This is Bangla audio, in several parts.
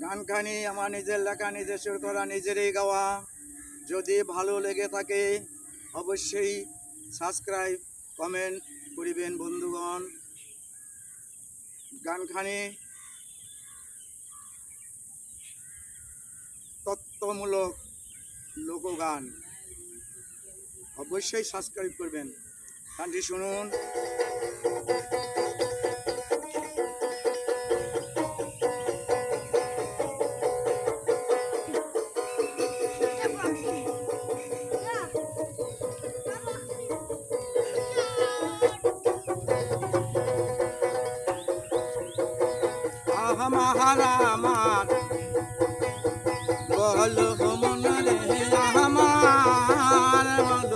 গানখানি আমার নিজের লেখা, নিজের সুর করা, নিজেরই গাওয়া। যদি ভালো লেগে থাকে, অবশ্যই সাবস্ক্রাইব কমেন্ট করিবেন বন্ধুগণ। গানখানি তত্ত্বমূলক লোকগান। অবশ্যই সাবস্ক্রাইব করবেন। গানটি শুনুন। আহা মাহারা আমার। বল মন রে আমার।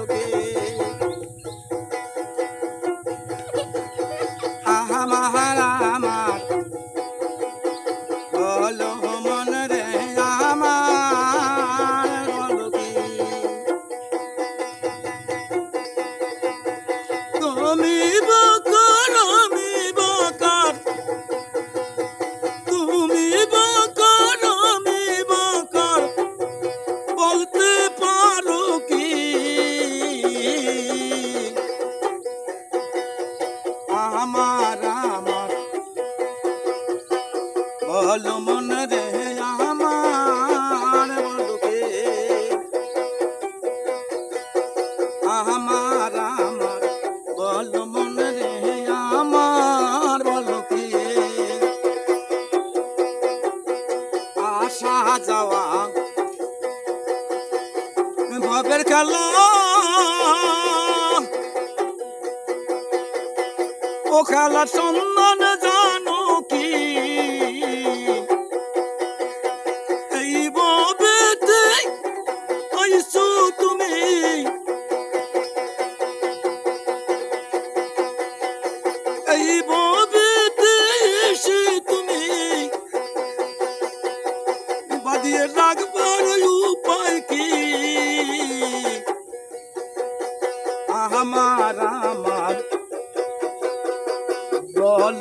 ভবের খেলা। ও খেলার সন্ধান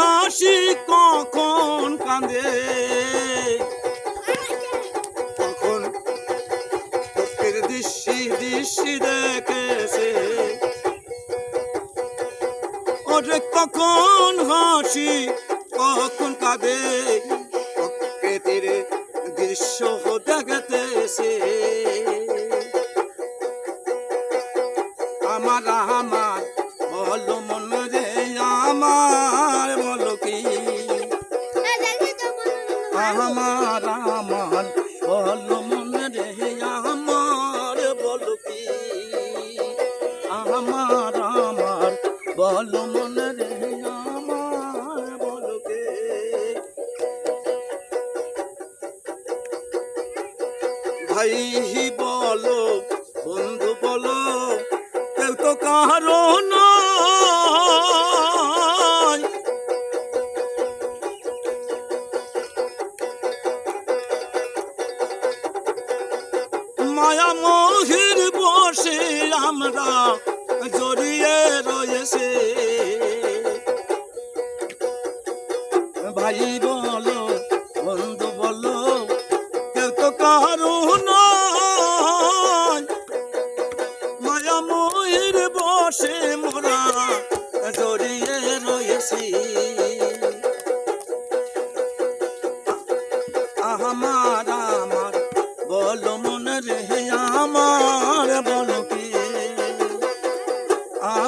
হাসি কখন কাঁদে? কখন চোখের দৃষ্টি দৃষ্টি দেখেছে? ওরে কখন হাসি, কখন কাঁদে? প্রকৃতির দৃশ্য দেখতেছে। আমার আমার বল মন রে আমার আমার আমার, বল মন রে, আমার, বল কি? আমার আমার, বল মন রে ভাই, বলো, বন্ধু, বলো, কেউ তো কারও মায়া মহির বসে আমরা জড়িয়ে রয়েছে। ভাই বলো বন্ধু বলো কেউ তো কারও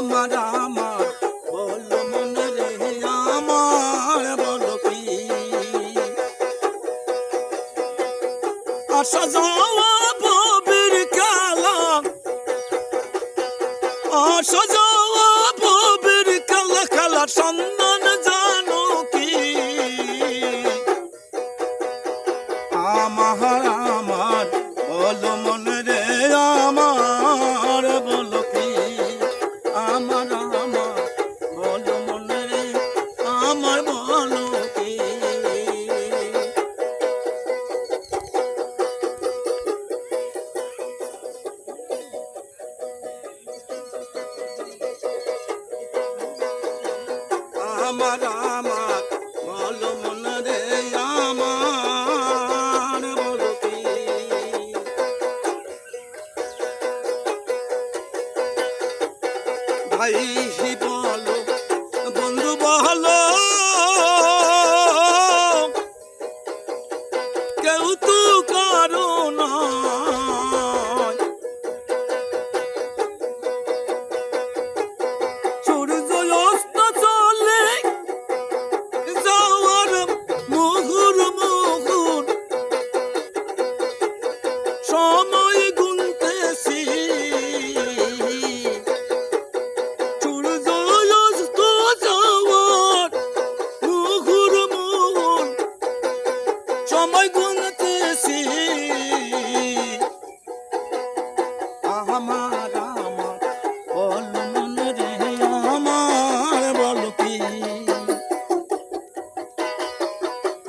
আমার আমার বল মন রে আমার বল কি? আসা যাওয়া ববির সন্ধান రామా వాళ్ళు ఉన్నదే రామా భాయి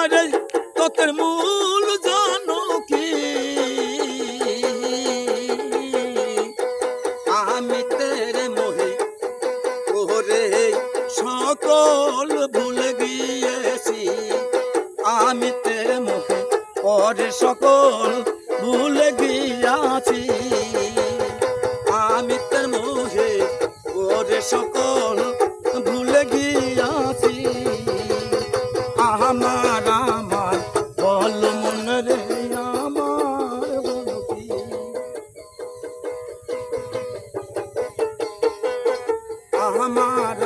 আরে ততের মূল জানো কি আমি তেরে মোহে ওরে সকল ভুল গিয়েছি। আমি তেরে মোহে ওরে সকল ভুল গিয়াছি। আমি তের মোহে ওরে সকল ভুলে গিয়ে I'm mother.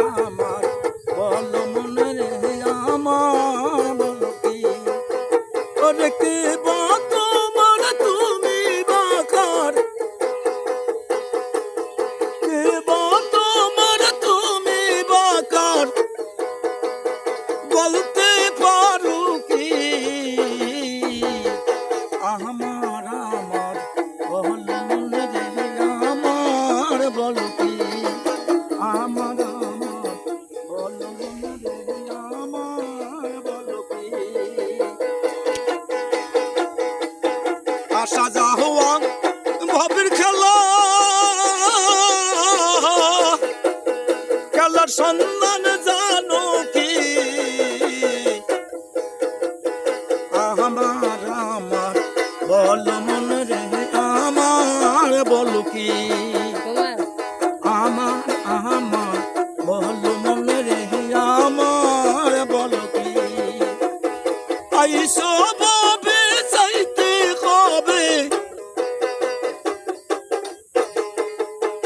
সাজা হওয়ান ভবের খেলা। খেলার সন্ধান জানো কি? আমার আমার, বল মন রে, আমার বল কি?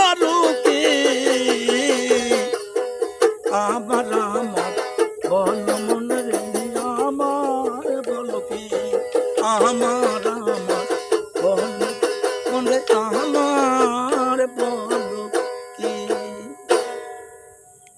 Oh, know.